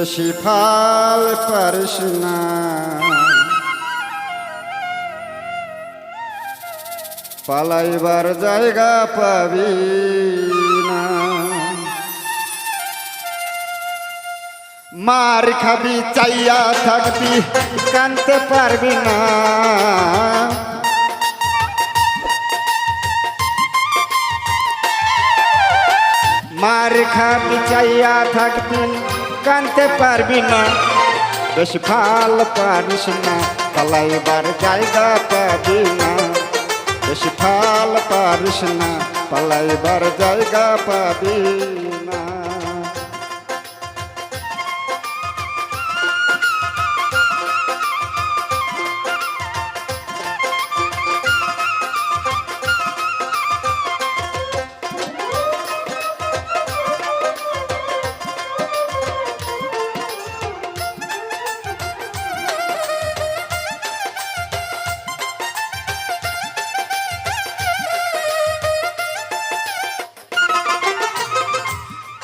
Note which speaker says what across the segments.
Speaker 1: বেশি ফাল পারিস না। পালাইবার জায়গা পাবি না। মার খাবি, চাইয়া থাকবি, কানতে পারবি না। মার খাবি, চাইয়া থাকবি কানতে পারবি না। বেশ ভালো পারিস না, পালাইবার জায়গা পাবি না। বেশ ফাল পারিস না, পালাইবার জায়গা পাবি না।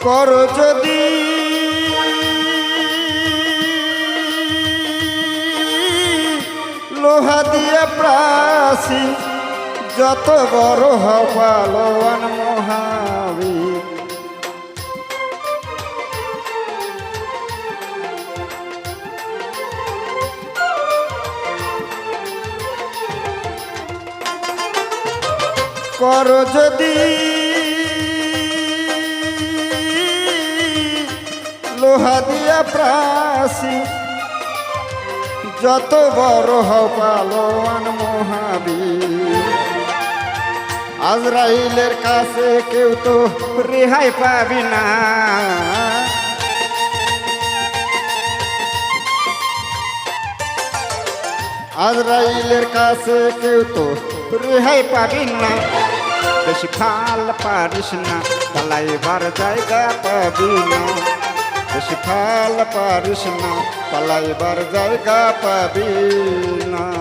Speaker 1: কর যদি। লোহা দিয়ে প্রাসী যত বড় হপালোয়ান মহাবীর। কর যদি। লোহা দিয়া প্রাসী যত বড় হও পালোয়ান মহাবীর। আজরাইলের কাছে কেউ তো রেহাই পাবি না। আজরাইলের কাছে কেউ তো রেহাই পাবি না। বেশি ফাল পারিস না পালাইবার জায়গা পাবি না। বেশি ফাল পারিস না পালাইবার জায়গা পাবি না।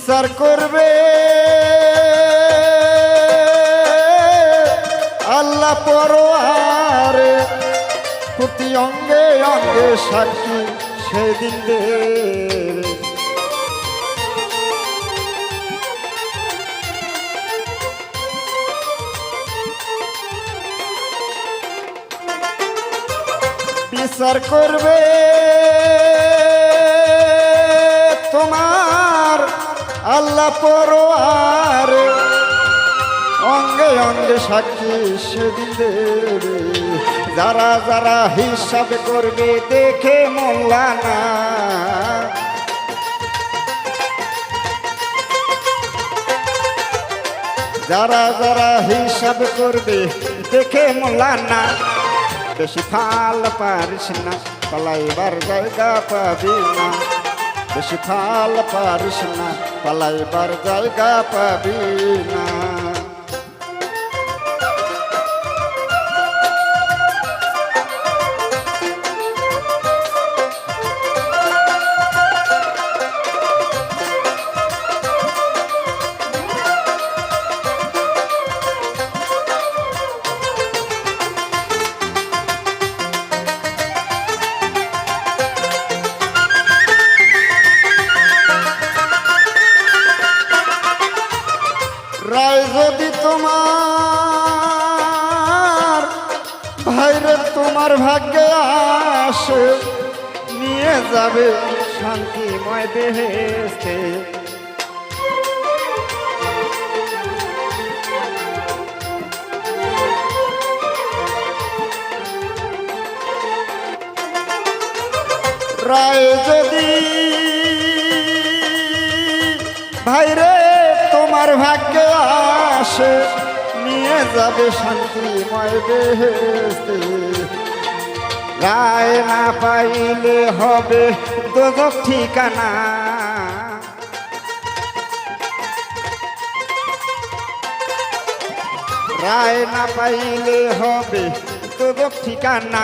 Speaker 1: বিচার করবে। আল্লাহ পরোয়ারে প্রতি অঙ্গে অঙ্গে সাক্ষী সেদিন বিচার করবে। আল্লাহ পরোয়ার অঙ্গে অঙ্গে সাক্ষী দেবে যারা যারা হিসাব করবে দেখে মোল্লা না যারা যারা হিসাব করবে দেখে মোল্লা না বেশি ফাল পারিস না, পালাইবার জায়গা পাবি না। বেশি ফাল পারিস না পালাইবার জায়গা পাবি না। তোমার ভাগ্যে আসে নিয়ে যাবে শান্তিময় বেহেস্তে যদি ভাইরে তোমার ভাগ্যে আসে যাবে শান্তিময় বেহেস্তে রায় না পাইলে হবে দোজক ঠিকানা। রায় না পাইলে হবে দোজক ঠিকানা।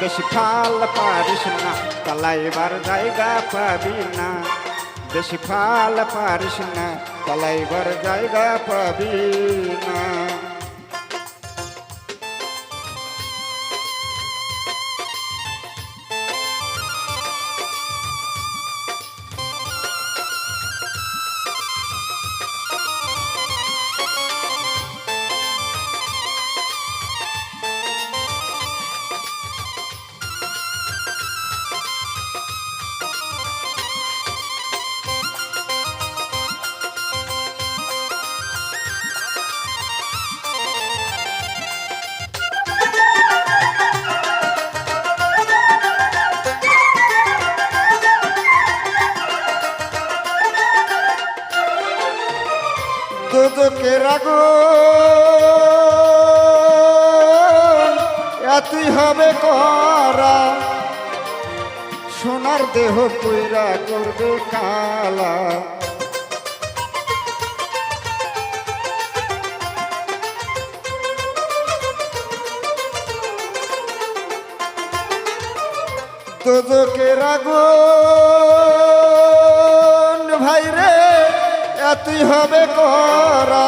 Speaker 1: বেশি ফাল পারিস না, তালাইবার জায়গা পাবি না। বেশি ফাল পারিস না পালাইবার জায়গা পাবি না। দুদকের আগুন এতই হবে করা। সোনার দেহ কইরা করবে কালা। দুদকের আগুন এতই হবে করা।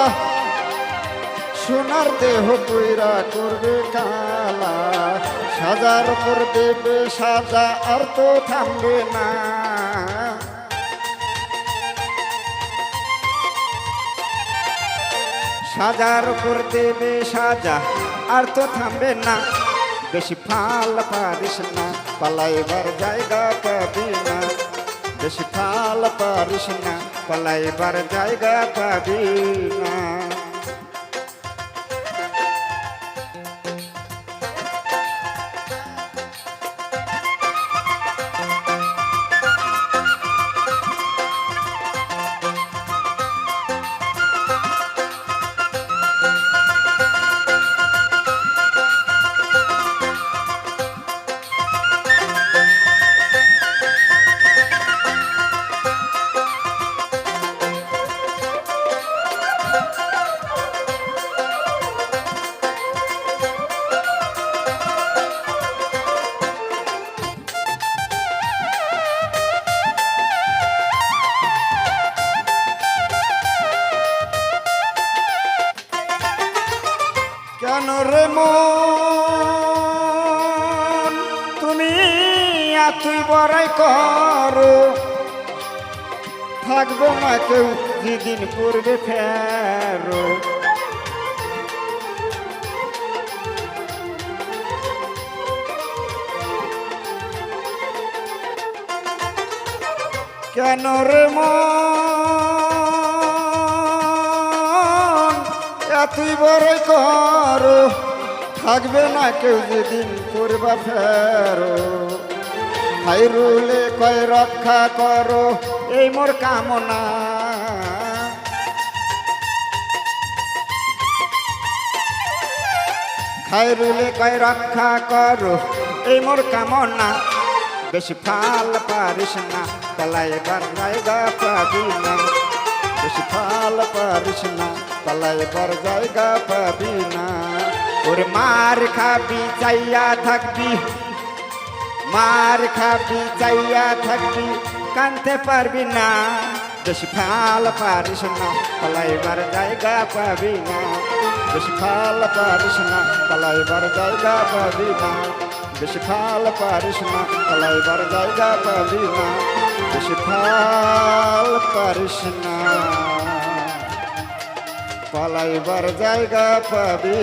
Speaker 1: সোনার দেহ কইরা করবে কালা। সাজার পর দেবে সাজা, আর তো থামবে না। সাজার উপর দেবে সাজা, আর তো থামবে না। বেশি ফাল পারিস না, পালাইবার জায়গা পাবি না। বেশি ফাল পারিস না পালাইবার জায়গা পাবি না। এতই বড়াই করো। থাকব না কেউ যেদিন পূর্বে ফেরো। কেন রে এতই বড় করো। থাকবে না কেউ যেদিন পূর্বা ফেরো। হাইরুলে কয়, রক্ষা করো এই মোর কামনা। খাইরুলে কয়, রক্ষা করো এই মোর কামনা। বেশি ফাল পারিস না পালাইবার জায়গা পাবি না বেশি ফাল পারিস না পালাইবার জায়গা পাবি না ওর মার খাবি, চাইয়া থাকবি মার খাবি চাইয়া থাকবি কানতে পারবি না। বেশি ফাল পারিস না, পালাইবার জায়গা পাবি না। বেশি ফাল পারিস না, পালাইবার জায়গা পাবি না। বেশি ফাল পারিস না, পালাইবার জায়গা পাবি না। বেশি ফাল পারিস না। পালাইবার জায়গা পাবি